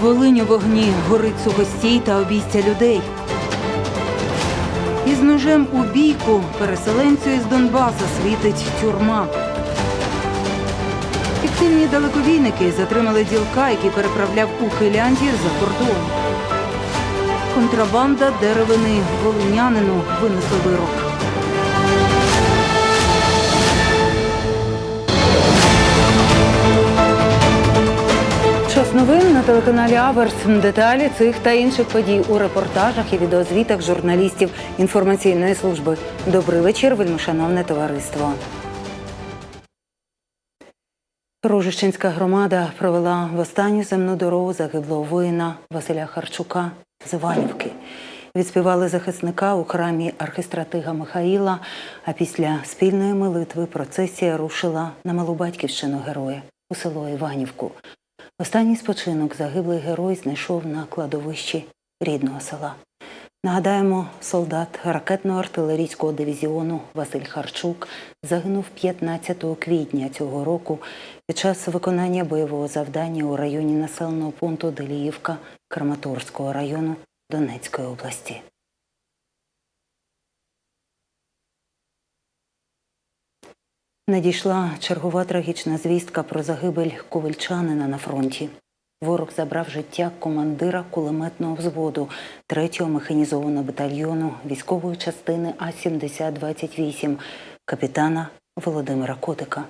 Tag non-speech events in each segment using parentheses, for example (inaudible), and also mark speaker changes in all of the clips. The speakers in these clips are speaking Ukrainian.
Speaker 1: Волинь у вогні горить сухостій та обійстя людей. Із ножем у бійку переселенцю із Донбаса світить тюрма. Фіктивні далекобійники затримали ділка, який переправляв ухилянтів за кордон. Контрабанда деревини волинянину винесли вирок. Час новин на телеканалі Аверс. Деталі цих та інших подій у репортажах і відеозвітах журналістів інформаційної служби. Добрий вечір, вельмишановне товариство. Рожищенська громада провела в останню земну дорогу загиблого воїна Василя Харчука з Іванівки. Відспівали захисника у храмі архистратига Михаїла, а після спільної молитви процесія рушила на малу батьківщину героя у село Іванівку. Останній спочинок загиблий герой знайшов на кладовищі рідного села. Нагадаємо, солдат ракетно-артилерійського дивізіону Василь Харчук загинув 15 квітня цього року під час виконання бойового завдання у районі населеного пункту Деліївка Краматорського району Донецької області. Надійшла чергова трагічна звістка про загибель ковальчанина на фронті. Ворог забрав життя командира кулеметного взводу 3-го механізованого батальйону військової частини А-7028 капітана Володимира Котика.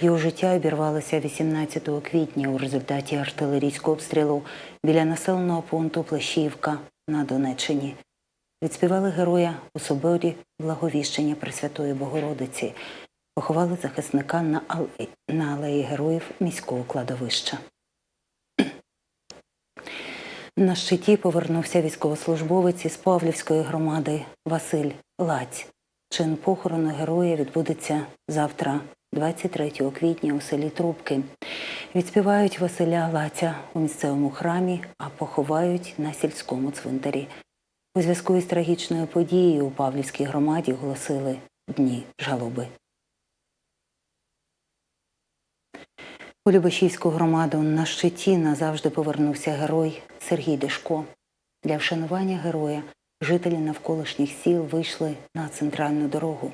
Speaker 1: Його життя обірвалося 18 квітня у результаті артилерійського обстрілу біля населеного пункту Плещівка на Донеччині. Відспівали героя у соборі Благовіщення Пресвятої Богородиці. Поховали захисника на алеї, на алеї героїв міського кладовища. (clears throat) На щиті повернувся військовослужбовець із Павлівської громади Василь Лаць. Чин похорону героя відбудеться завтра, 23 квітня, у селі Трубки. Відспівають Василя Лаця у місцевому храмі, а поховають на сільському цвинтарі. У зв'язку із трагічною подією у Павлівській громаді оголосили дні жалоби. У Любашівську громаду на щиті назавжди повернувся герой Сергій Дешко. Для вшанування героя жителі навколишніх сіл вийшли на центральну дорогу.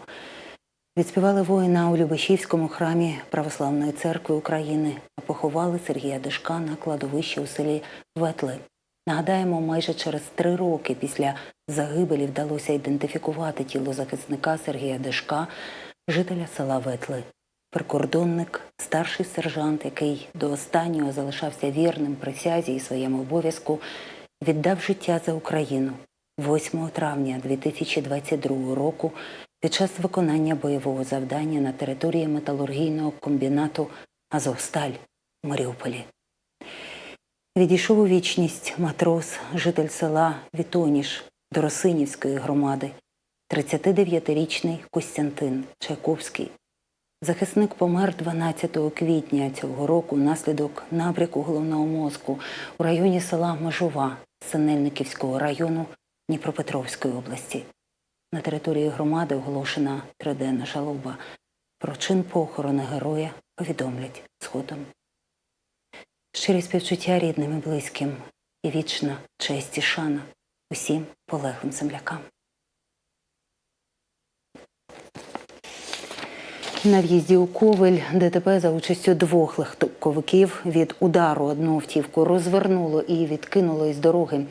Speaker 1: Відспівали воїна у Любашівському храмі Православної церкви України, а поховали Сергія Дешка на кладовищі у селі Ветли. Нагадаємо, майже через три роки після загибелі вдалося ідентифікувати тіло захисника Сергія Дешка, жителя села Ветли. Прикордонник, старший сержант, який до останнього залишався вірним присязі і своєму обов'язку, віддав життя за Україну 8 травня 2022 року під час виконання бойового завдання на території металургійного комбінату Азовсталь у Маріуполі. Відійшов у вічність матрос, житель села Вітоніш Доросинівської громади, 39-річний Костянтин Чайковський. Захисник помер 12 квітня цього року внаслідок набряку головного мозку у районі села Межова Синельниківського району Дніпропетровської області. На території громади оголошена триденна жалоба. Про чин похорону героя повідомлять згодом. Щирі співчуття рідним і близьким і вічна честь і шана усім полеглим землякам. На в'їзді у Ковель ДТП за участю двох легковиків від удару одну автівку розвернуло і відкинуло із дороги.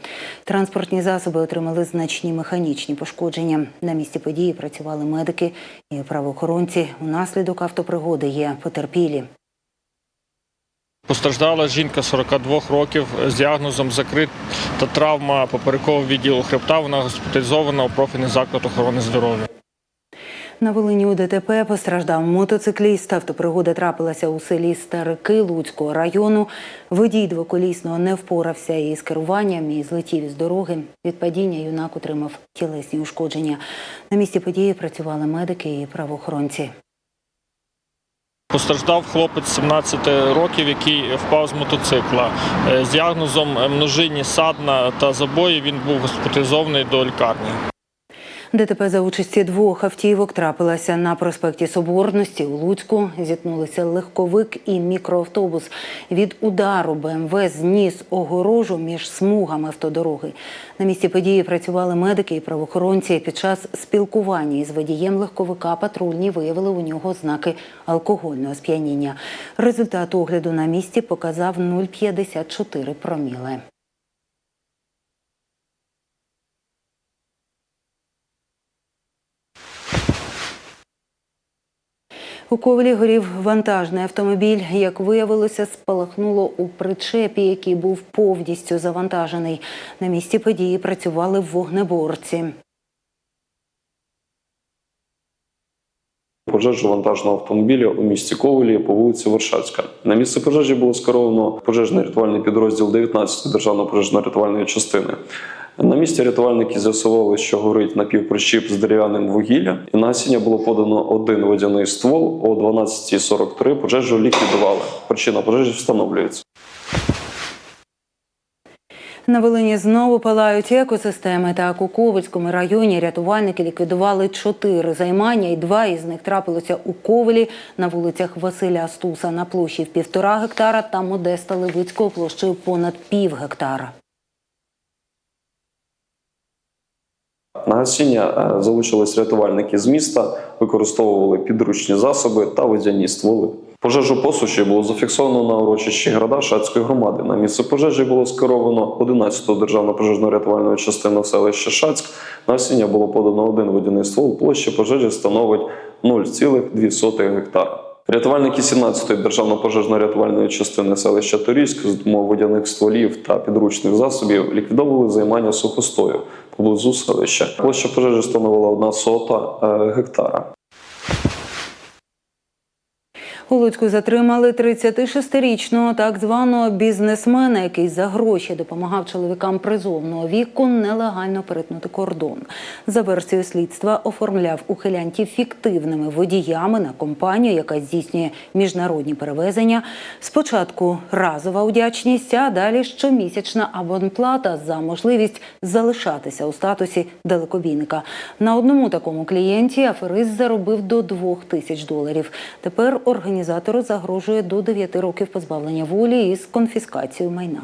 Speaker 1: Транспортні засоби отримали значні механічні пошкодження. На місці події працювали медики і правоохоронці. Унаслідок автопригоди є потерпілі.
Speaker 2: Постраждала жінка 42 років з діагнозом закрита травма поперекового відділу хребта. Вона госпіталізована у профільний заклад охорони здоров'я.
Speaker 1: На Волині у ДТП постраждав мотоцикліст. Автопригода трапилася у селі Старики Луцького району. Водій двоколісного не впорався із керуванням і злетів із дороги. Від падіння юнак отримав тілесні ушкодження. На місці події працювали медики і правоохоронці.
Speaker 2: Постраждав хлопець 17 років, який впав з мотоцикла. Е, З діагнозом множинні садна та забої він був госпіталізований до лікарні.
Speaker 1: ДТП за участі двох автівок трапилася на проспекті Соборності у Луцьку. Зіткнулися легковик і мікроавтобус. Від удару БМВ зніс огорожу між смугами автодороги. На місці події працювали медики і правоохоронці. Під час спілкування із водієм легковика патрульні виявили у нього знаки алкогольного сп'яніння. Результат огляду на місці показав 0,54 проміле. У Ковелі горів вантажний автомобіль. Як виявилося, спалахнуло у причепі, який був повністю завантажений. На місці події працювали вогнеборці.
Speaker 3: Пожежу вантажного автомобіля у місті Ковелі по вулиці Варшавська. На місце пожежі було скеровано пожежний рятувальний підрозділ 19 державної пожежно-рятувальної частини. На місці рятувальники з'ясували, що горить напівпричіп з дерев'яним вугіллям, і на було подано один водяний ствол. О 12.43 пожежу ліквідували. Причина пожежі встановлюється.
Speaker 1: На Волині знову палають екосистеми. Так у Ковельському районі рятувальники ліквідували чотири займання, і два із них трапилося у Ковелі на вулицях Василя Стуса на площі в півтора гектара та Модеста Левицького площею понад пів гектара.
Speaker 3: На гасіння е, залучились рятувальники з міста, використовували підручні засоби та водяні стволи. Пожежу по суші було зафіксовано на урочищі града Шацької громади. На місце пожежі було скеровано 11-ту державну пожежно-рятувальну частину селища Шацьк. На гасіння було подано один водяний ствол. Площа пожежі становить 0,2 гектара. Рятувальники 17-ї державно пожежно-рятувальної частини селища Торійськ з двома водяних стволів та підручних засобів ліквідовували займання сухостою поблизу селища. Площа пожежі становила одна сота е, гектара.
Speaker 1: У Луцьку затримали 36-річного так званого бізнесмена, який за гроші допомагав чоловікам призовного віку нелегально перетнути кордон. За версією слідства оформляв ухилянтів фіктивними водіями на компанію, яка здійснює міжнародні перевезення. Спочатку разова удячність, а далі щомісячна абонплата за можливість залишатися у статусі далекобійника. На одному такому клієнті аферист заробив до 2 тисяч доларів. Тепер організатору загрожує до 9 років позбавлення волі із конфіскацією майна.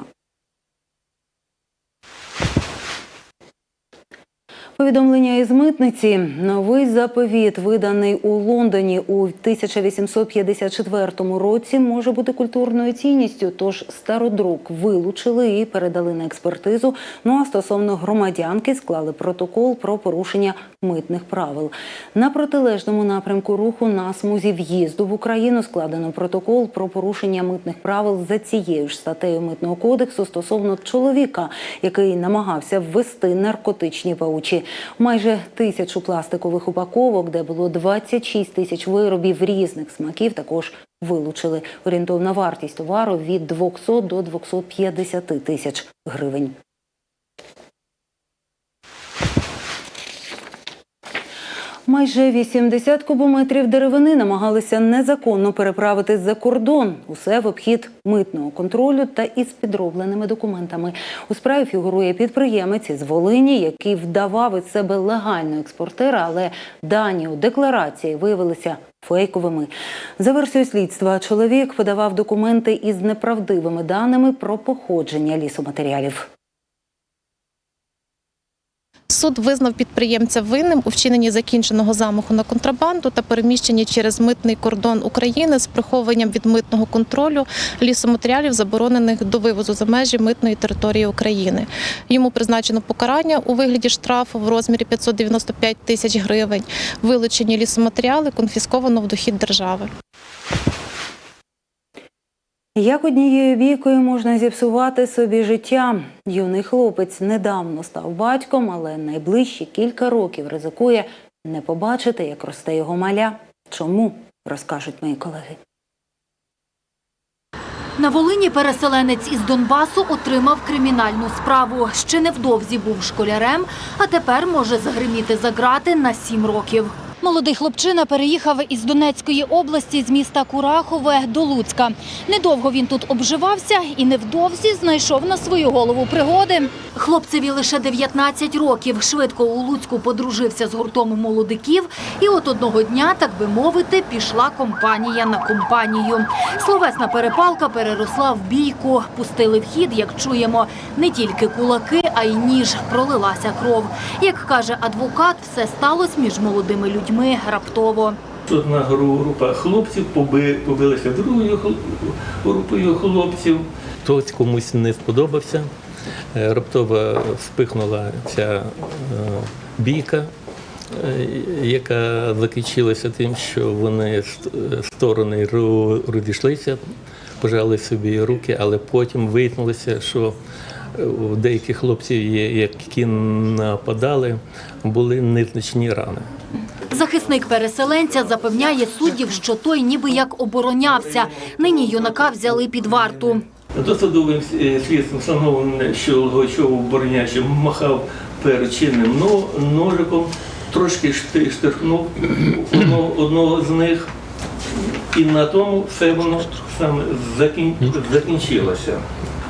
Speaker 1: Повідомлення із митниці. Новий заповіт, виданий у Лондоні у 1854 році, може бути культурною цінністю. Тож стародрук вилучили і передали на експертизу. Ну а стосовно громадянки склали протокол про порушення митних правил. На протилежному напрямку руху на смузі в'їзду в Україну складено протокол про порушення митних правил за цією ж статтею митного кодексу стосовно чоловіка, який намагався ввести наркотичні паучі. Майже тисячу пластикових упаковок, де було 26 тисяч виробів різних смаків, також вилучили. Орієнтовна вартість товару від 200 до 250 тисяч гривень. Майже 80 кубометрів деревини намагалися незаконно переправити за кордон. Усе в обхід митного контролю та із підробленими документами. У справі фігурує підприємець із Волині, який вдавав із себе легального експортера, але дані у декларації виявилися фейковими. За версією слідства, чоловік подавав документи із неправдивими даними про походження лісоматеріалів.
Speaker 4: Суд визнав підприємця винним у вчиненні закінченого замаху на контрабанду та переміщенні через митний кордон України з приховуванням від митного контролю лісоматеріалів, заборонених до вивозу за межі митної території України. Йому призначено покарання у вигляді штрафу в розмірі 595 тисяч гривень. Вилучені лісоматеріали конфісковано в дохід держави.
Speaker 1: Як однією бійкою можна зіпсувати собі життя? Юний хлопець недавно став батьком, але найближчі кілька років ризикує не побачити, як росте його маля. Чому? Розкажуть мої колеги.
Speaker 5: На Волині переселенець із Донбасу отримав кримінальну справу. Ще невдовзі був школярем, а тепер може загриміти за грати на сім років. Молодий хлопчина переїхав із Донецької області з міста Курахове до Луцька. Недовго він тут обживався і невдовзі знайшов на свою голову пригоди. Хлопцеві лише 19 років. Швидко у Луцьку подружився з гуртом молодиків. І от одного дня, так би мовити, пішла компанія на компанію. Словесна перепалка переросла в бійку. Пустили в хід, як чуємо, не тільки кулаки, а й ніж. Пролилася кров. Як каже адвокат, все сталося між молодими людьми раптово.
Speaker 6: Одна гру- група хлопців поби- побилася другою групою хлопців. Хтось комусь не сподобався. Е, Раптово вспихнула ця е, бійка, е, яка закінчилася тим, що вони ст- сторони розійшлися, пожали собі руки, але потім виявилося, що у деяких хлопців, які нападали, були незначні рани.
Speaker 5: Захисник переселенця запевняє суддів, що той ніби як оборонявся. Нині юнака взяли під варту.
Speaker 6: Досудовим е, слідством встановлено, що Логачов оборонячим махав перед чинним ножиком, трошки шти- штирхнув одного, з них, і на тому все воно саме закінчилося.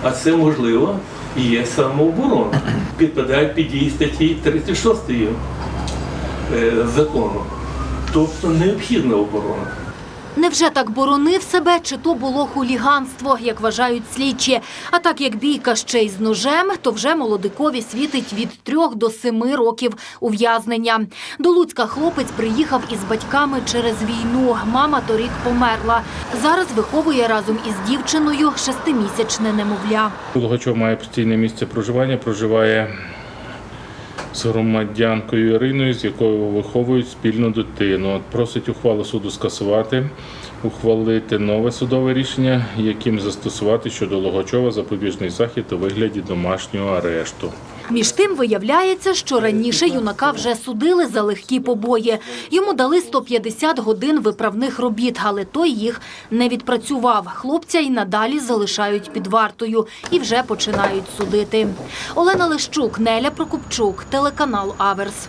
Speaker 6: А це можливо є самооборона. Підпадає під дії статті 36 е, закону. Тобто необхідна оборона.
Speaker 5: Невже так боронив себе, чи то було хуліганство, як вважають слідчі? А так як бійка ще й з ножем, то вже молодикові світить від трьох до семи років ув'язнення. До Луцька хлопець приїхав із батьками через війну. Мама торік померла. Зараз виховує разом із дівчиною шестимісячне немовля.
Speaker 7: Логачов має постійне місце проживання, проживає з громадянкою Іриною, з якою виховують спільну дитину. Просить ухвалу суду скасувати, ухвалити нове судове рішення, яким застосувати щодо Логачова запобіжний захід у вигляді домашнього арешту.
Speaker 5: Між тим виявляється, що раніше юнака вже судили за легкі побої. Йому дали 150 годин виправних робіт, але той їх не відпрацював. Хлопця й надалі залишають під вартою і вже починають судити. Олена Лищук, Неля Прокопчук, телеканал Аверс.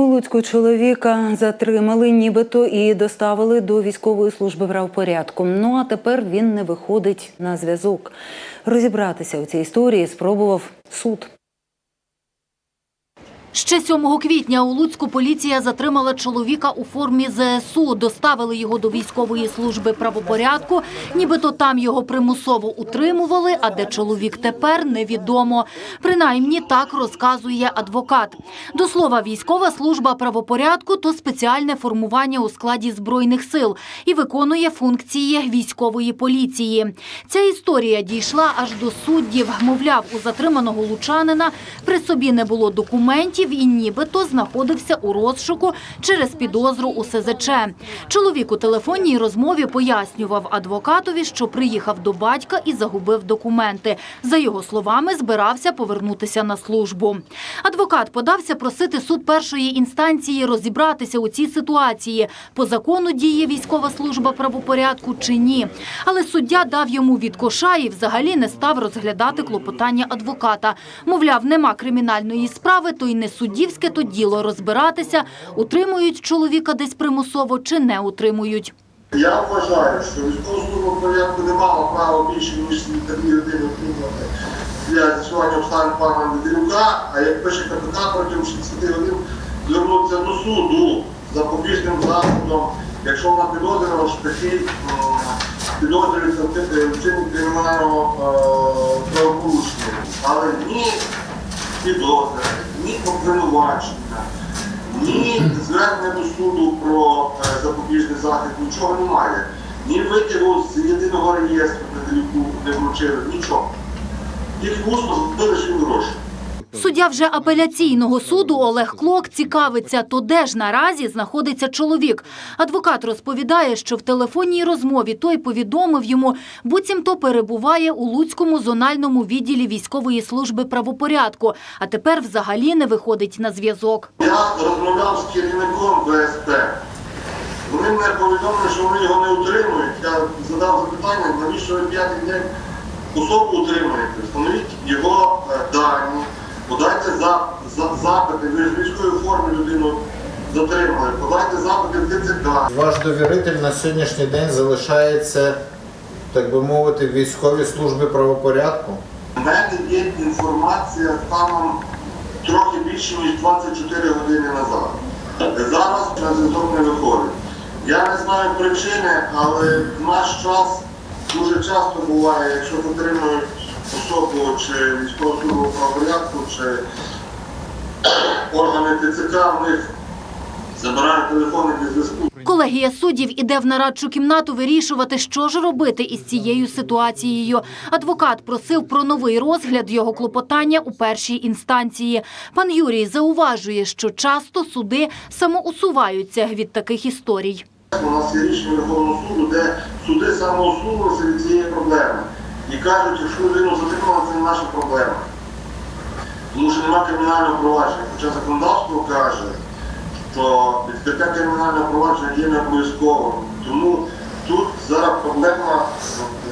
Speaker 1: У Луцьку чоловіка затримали нібито і доставили до військової служби правопорядку. Ну а тепер він не виходить на зв'язок. Розібратися у цій історії спробував суд.
Speaker 5: Ще 7 квітня у Луцьку поліція затримала чоловіка у формі ЗСУ. Доставили його до військової служби правопорядку. Нібито там його примусово утримували, а де чоловік тепер невідомо. Принаймні так розказує адвокат. До слова, військова служба правопорядку то спеціальне формування у складі збройних сил і виконує функції військової поліції. Ця історія дійшла аж до суддів. Мовляв, у затриманого лучанина при собі не було документів і нібито знаходився у розшуку через підозру у СЗЧ. Чоловік у телефонній розмові пояснював адвокатові, що приїхав до батька і загубив документи. За його словами, збирався повернутися на службу. Адвокат подався просити суд першої інстанції розібратися у цій ситуації. По закону діє військова служба правопорядку чи ні. Але суддя дав йому від коша і взагалі не став розглядати клопотання адвоката. Мовляв, нема кримінальної справи, то й не суддівське то діло розбиратися, утримують чоловіка десь примусово чи не утримують.
Speaker 8: Я вважаю, що військова служба порядку не мала права більше, ніж дві години отримувати для з'ясування обставин пана Недерюка, а як пише КПК, протягом 60 годин звернутися до суду за побіжним заходом, якщо вона підозрювала, що такий м, підозрюється в ти- кримінального е, правопорушення. Але ні підозри, ні обвинувачення, ні звернення до суду про е, запобіжний захід, нічого немає. Ні витягу з єдиного реєстру де вручили, нічого. Тільки усно залишили гроші.
Speaker 5: Суддя вже апеляційного суду Олег Клок цікавиться, то де ж наразі знаходиться чоловік. Адвокат розповідає, що в телефонній розмові той повідомив йому, буцімто перебуває у Луцькому зональному відділі військової служби правопорядку, а тепер взагалі не виходить на зв'язок.
Speaker 8: Я розмовляв з керівником ВСП. Вони мене повідомили, що вони його не утримують. Я задав запитання, навіщо ви п'ятий день особу утримуєте? Встановіть його е, дані, подайте за, за, запити, ви ж військовій формі людину затримали, подайте запити в ТЦК.
Speaker 9: Ваш довіритель на сьогоднішній день залишається, так би мовити, в військовій службі правопорядку.
Speaker 8: У мене є інформація станом трохи більше, ніж 24 години назад. Зараз на зв'язок не виходить. Я не знаю причини, але в наш час дуже часто буває, якщо затримують особу чи військову службу правопорядку, чи органи ТЦК, в них забирають телефони для зв'язку.
Speaker 5: Колегія суддів іде в нарадчу кімнату вирішувати, що ж робити із цією ситуацією. Адвокат просив про новий розгляд його клопотання у першій інстанції. Пан Юрій зауважує, що часто суди самоусуваються від таких історій.
Speaker 8: У нас є рішення Верховного суду, де суди самоусунулися від цієї проблеми. І кажуть, якщо людину затримали, це не наша проблема. Тому що немає кримінального провадження. Хоча законодавство каже, що відкриття кримінального провадження є не обов'язковим. Тому тут зараз проблема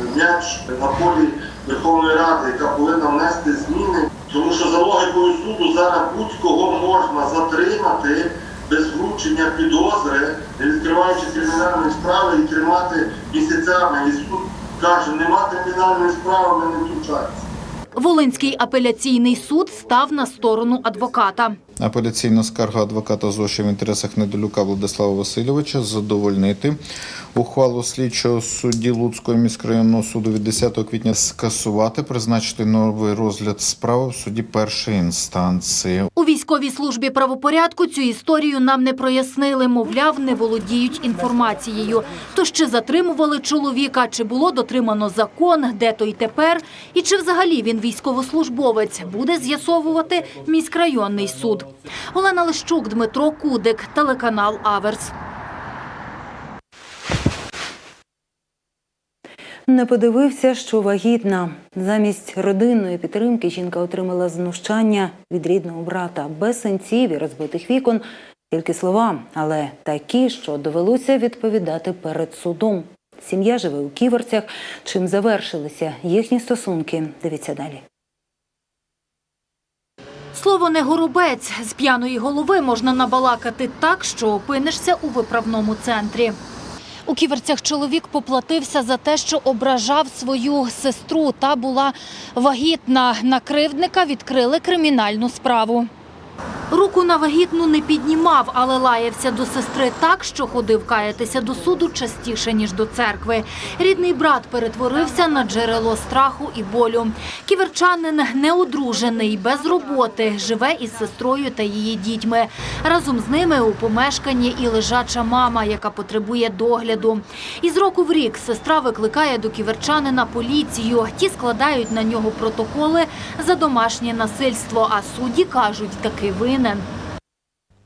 Speaker 8: е, м'яч на полі Верховної Ради, яка повинна внести зміни. Тому що за логікою суду зараз будь-кого можна затримати без вручення підозри, не відкриваючи кримінальної справи і тримати місяцями. І суд каже, нема кримінальної справи, ми не втручаємося.
Speaker 5: Волинський апеляційний суд став на сторону адвоката.
Speaker 9: Апеляційна скарга адвоката Зоші в інтересах недолюка Владислава Васильовича задовольнити ухвалу слідчого судді Луцького міськрайонного суду від 10 квітня скасувати, призначити новий розгляд справи в суді першої інстанції.
Speaker 5: У військовій службі правопорядку цю історію нам не прояснили. Мовляв, не володіють інформацією. То ще затримували чоловіка, чи було дотримано закон, де той тепер, і чи взагалі він військовослужбовець, буде з'ясовувати міськрайонний суд. Олена Лищук, Дмитро Кудик, телеканал Аверс.
Speaker 1: Не подивився, що вагітна. Замість родинної підтримки жінка отримала знущання від рідного брата без синців і розбитих вікон. Тільки слова, але такі, що довелося відповідати перед судом. Сім'я живе у ківерцях. Чим завершилися їхні стосунки? Дивіться далі.
Speaker 5: Слово не горобець. З п'яної голови можна набалакати так, що опинишся у виправному центрі. У ківерцях чоловік поплатився за те, що ображав свою сестру та була вагітна. На кривдника відкрили кримінальну справу. Руку на вагітну не піднімав, але лаявся до сестри так, що ходив каятися до суду частіше, ніж до церкви. Рідний брат перетворився на джерело страху і болю. Ківерчанин неодружений, без роботи, живе із сестрою та її дітьми. Разом з ними у помешканні і лежача мама, яка потребує догляду. Із року в рік сестра викликає до ківерчанина поліцію. Ті складають на нього протоколи за домашнє насильство, а судді кажуть, таки винен.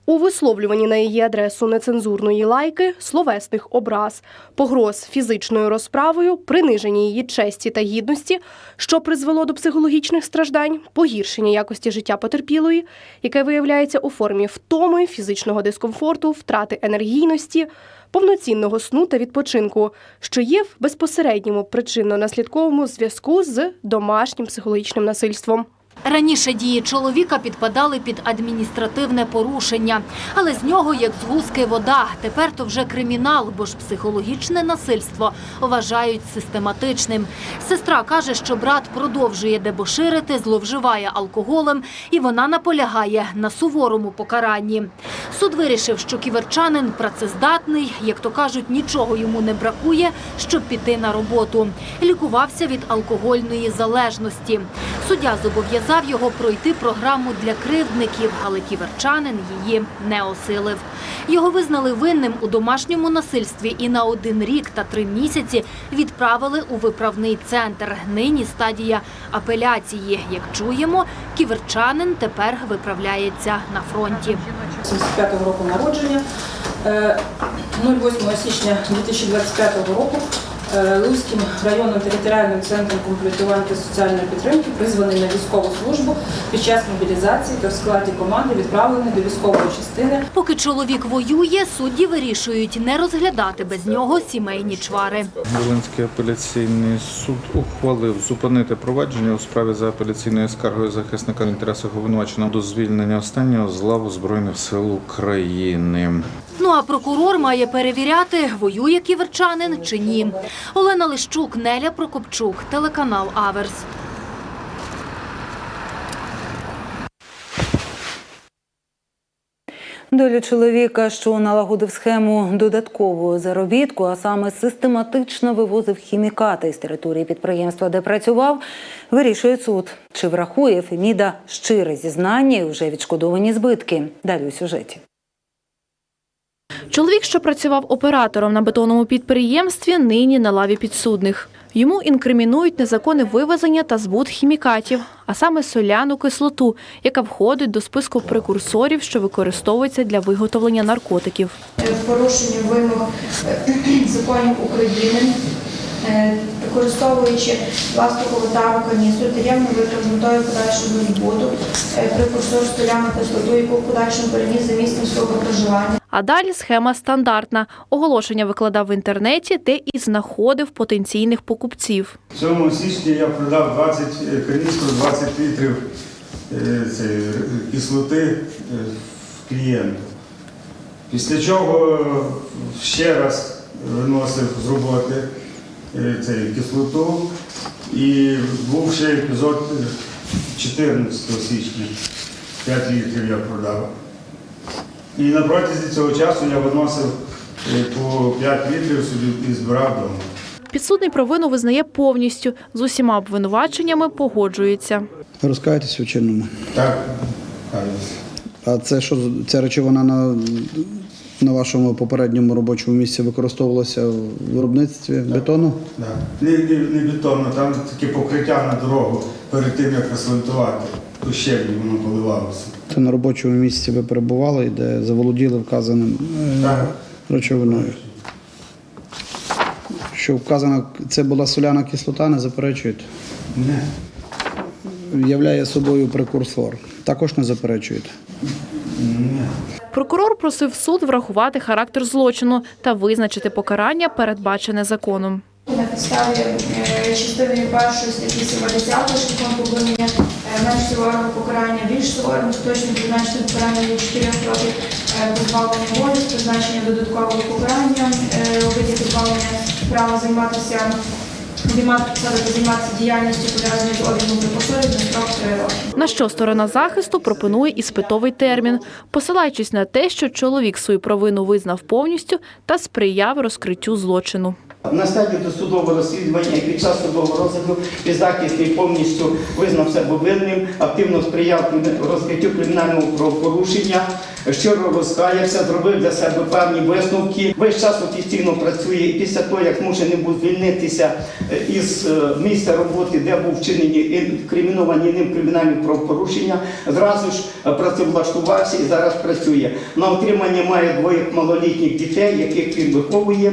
Speaker 10: У висловлюванні на її адресу нецензурної лайки, словесних образ, погроз фізичною розправою, приниження її честі та гідності, що призвело до психологічних страждань, погіршення якості життя потерпілої, яке виявляється у формі втоми, фізичного дискомфорту, втрати енергійності, повноцінного сну та відпочинку, що є в безпосередньому причинно-наслідковому зв'язку з домашнім психологічним насильством.
Speaker 5: Раніше дії чоловіка підпадали під адміністративне порушення, але з нього як з гузки вода. Тепер то вже кримінал, бо ж психологічне насильство вважають систематичним. Сестра каже, що брат продовжує дебоширити, зловживає алкоголем, і вона наполягає на суворому покаранні. Суд вирішив, що ківерчанин працездатний, як то кажуть, нічого йому не бракує, щоб піти на роботу. Лікувався від алкогольної залежності. Суддя зобов'язав його пройти програму для кривдників, але ківерчанин її не осилив. Його визнали винним у домашньому насильстві і на один рік та три місяці відправили у виправний центр. Нині стадія апеляції. Як чуємо, ківерчанин тепер виправляється на фронті.
Speaker 11: 75-го року народження. Е, 08 січня 2025 року Луцьким районним територіальним центром комплектування та соціальної підтримки, призваний на військову службу під час мобілізації та в складі команди відправлений до військової частини
Speaker 5: Поки чоловік воює, судді вирішують не розглядати без нього сімейні чвари.
Speaker 9: Волинський апеляційний суд ухвалив зупинити провадження у справі за апеляційною скаргою захисника в інтересах обвинуваченого до звільнення останнього з лав Збройних сил України.
Speaker 5: Ну а прокурор має перевіряти, воює ківерчанин чи ні. Олена Лищук, Неля Прокопчук, телеканал Аверс.
Speaker 1: Долю чоловіка, що налагодив схему додаткового заробітку, а саме систематично вивозив хімікати з території підприємства, де працював, вирішує суд. Чи врахує Феміда щире зізнання і вже відшкодовані збитки? Далі у сюжеті.
Speaker 10: Чоловік, що працював оператором на бетонному підприємстві, нині на лаві підсудних. Йому інкримінують незаконне вивезення та збут хімікатів, а саме соляну кислоту, яка входить до списку прекурсорів, що використовується для виготовлення наркотиків.
Speaker 12: порушення вимог е, (clears throat) законів України, е, використовуючи пластикову тару каністру, таємно викрав з метою подальшого збуту, е, прекурсор столяну кислоту, яку в подальшому переніс за місцем свого проживання.
Speaker 10: А далі схема стандартна. Оголошення викладав в інтернеті, де і знаходив потенційних покупців.
Speaker 13: В цьому січні я продав 20 е, каністру, 20 літрів е, е, кислоти е, клієнту. Після чого е, ще раз виносив з роботи е, цей кислоту. І був ще епізод е, 14 січня. 5 літрів я продав. І на протязі цього часу я виносив е, по 5 літрів собі і збирав вдома.
Speaker 10: Підсудний провину визнає повністю. З усіма обвинуваченнями погоджується.
Speaker 14: Розкаєтесь у чинному.
Speaker 13: Так, каюсь.
Speaker 14: А це що ця речовина на, на вашому попередньому робочому місці використовувалася в виробництві бетону?
Speaker 13: Да. Не, не, не бетонно, там таке покриття на дорогу перед тим, як асфальтувати. То воно поливалося.
Speaker 14: Це на робочому місці ви перебували, де заволоділи вказаним е,
Speaker 13: Так.
Speaker 14: речовиною. Що вказана, це була соляна кислота, не заперечуєте?
Speaker 13: Не.
Speaker 14: Являє собою прекурсор. Також не заперечуєте.
Speaker 10: Прокурор просив суд врахувати характер злочину та визначити покарання, передбачене законом.
Speaker 12: На підставі е, частини першої статті 70 шляхом повернення е, менш суворого покарання більш суворим, точно призначити покарання від 4 років е, позбавлення волі, призначення додаткового покарання виді позбавлення права займатися займатися діяльністю пов'язаною з обігом прекурсорів на строк 3 роки.
Speaker 10: На що сторона захисту пропонує іспитовий термін, посилаючись на те, що чоловік свою провину визнав повністю та сприяв розкриттю злочину.
Speaker 15: На стадії досудового розслідування і під час судового розгляду підзахисний повністю визнав себе винним, активно сприяв розкриттю кримінального правопорушення, щиро розкаявся, зробив для себе певні висновки. Весь час офіційно працює і після того, як змушений був звільнитися е, із е, місця роботи, де був вчинені інкриміновані ним кримінальні правопорушення, зразу ж е, працевлаштувався і зараз працює. На отримання має двоє малолітніх дітей, яких він виховує.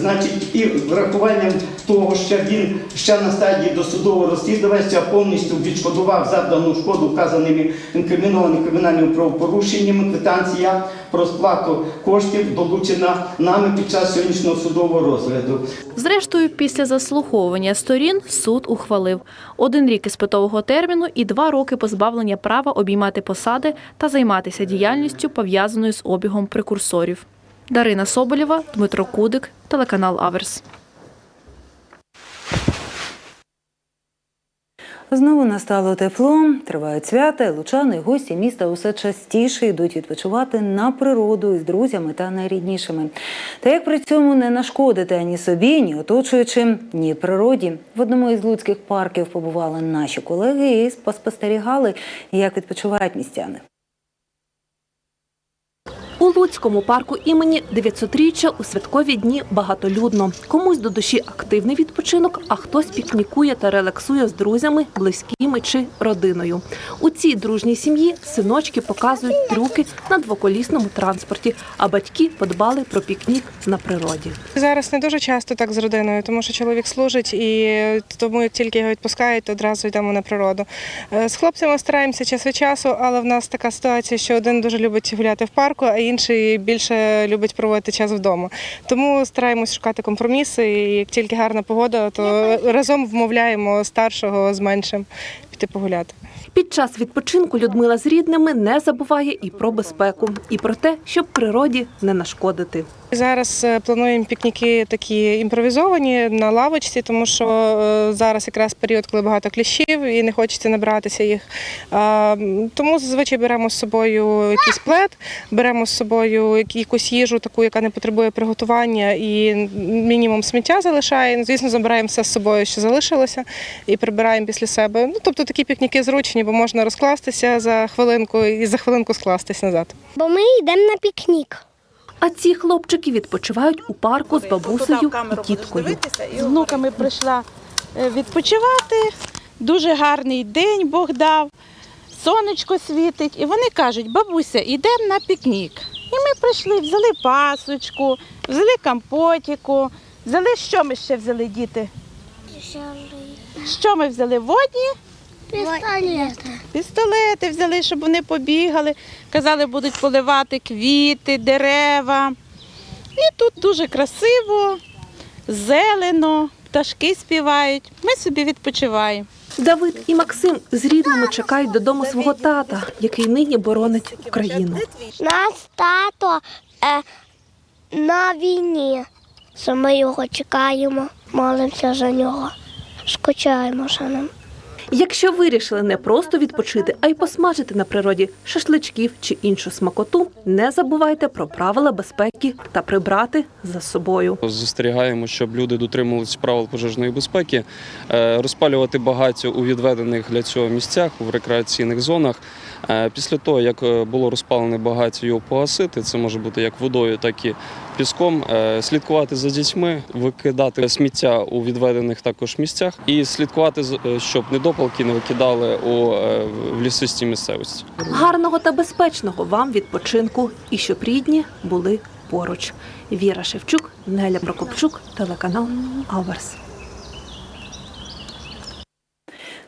Speaker 15: Значить, і врахуванням того, що він ще на стадії досудового розслідування повністю відшкодував завдану шкоду вказаними інкримінованими кримінальними правопорушеннями. Квитанція про сплату коштів долучена нами під час сьогоднішнього судового розгляду.
Speaker 10: Зрештою, після заслуховування сторін суд ухвалив один рік іспитового терміну і два роки позбавлення права обіймати посади та займатися діяльністю, пов'язаною з обігом прекурсорів. Дарина Соболєва, Дмитро Кудик, телеканал Аверс.
Speaker 1: Знову настало тепло, тривають свята, лучани, гості міста усе частіше йдуть відпочивати на природу із друзями та найріднішими. Та як при цьому не нашкодити ані собі, ні оточуючим, ні природі. В одному із луцьких парків побували наші колеги і спостерігали, як відпочивають містяни.
Speaker 16: У Луцькому парку імені 900-річчя у святкові дні багатолюдно. Комусь до душі активний відпочинок, а хтось пікнікує та релаксує з друзями, близькими чи родиною. У цій дружній сім'ї синочки показують трюки на двоколісному транспорті, а батьки подбали про пікнік на природі.
Speaker 17: Зараз не дуже часто так з родиною, тому що чоловік служить і тому як тільки його відпускають, то одразу йдемо на природу. Е, З хлопцями стараємося час від часу, але в нас така ситуація, що один дуже любить гуляти в парку, а інший більше любить проводити час вдома. Тому стараємось шукати компроміси. І як тільки гарна погода, то разом вмовляємо старшого з меншим піти погуляти.
Speaker 16: Під час відпочинку Людмила з рідними не забуває і про безпеку, і про те, щоб природі не нашкодити.
Speaker 17: Зараз е, плануємо пікніки такі імпровізовані на лавочці, тому що е, зараз якраз період, коли багато кліщів і не хочеться набратися їх. Тому зазвичай беремо з собою якийсь плед, беремо з собою якусь їжу, таку, яка не потребує приготування, і мінімум сміття залишає. Ну, Звісно, забираємо все з собою, що залишилося, і прибираємо після себе. Ну тобто такі пікніки зручні, бо можна розкластися за хвилинку і за хвилинку скластись назад.
Speaker 18: Бо ми йдемо на пікнік.
Speaker 16: А ці хлопчики відпочивають у парку з бабусею і тіткою.
Speaker 19: З внуками прийшла е, відпочивати. Дуже гарний день Бог дав, сонечко світить. І вони кажуть, бабуся, йдемо на пікнік. І ми прийшли, взяли пасочку, взяли компотіку, взяли, що ми ще взяли, діти? Що ми взяли? Водні?
Speaker 18: Пістолети.
Speaker 19: Пістолети взяли, щоб вони побігали. Казали, будуть поливати квіти, дерева. І тут дуже красиво, зелено, пташки співають. Ми собі відпочиваємо.
Speaker 16: Давид і Максим з рідними чекають додому свого тата, який нині боронить Україну.
Speaker 18: Нас тато е, на війні. Що ми його чекаємо, молимося за нього, скучаємо за ним.
Speaker 16: Якщо вирішили не просто відпочити, а й посмажити на природі шашличків чи іншу смакоту, не забувайте про правила безпеки та прибрати за собою.
Speaker 3: Застерігаємо, щоб люди дотримувалися правил пожежної безпеки, е, розпалювати багаття у відведених для цього місцях у рекреаційних зонах. Е, Після того, як е, було розпалене багаття, його погасити, це може бути як водою, так і піском. Е, Слідкувати за дітьми, викидати сміття у відведених також місцях і слідкувати, щоб недопалки не викидали у в лісистій місцевості.
Speaker 16: Гарного та безпечного вам відпочинку і щоб рідні були поруч. Віра Шевчук, Неля Прокопчук, телеканал Аверс.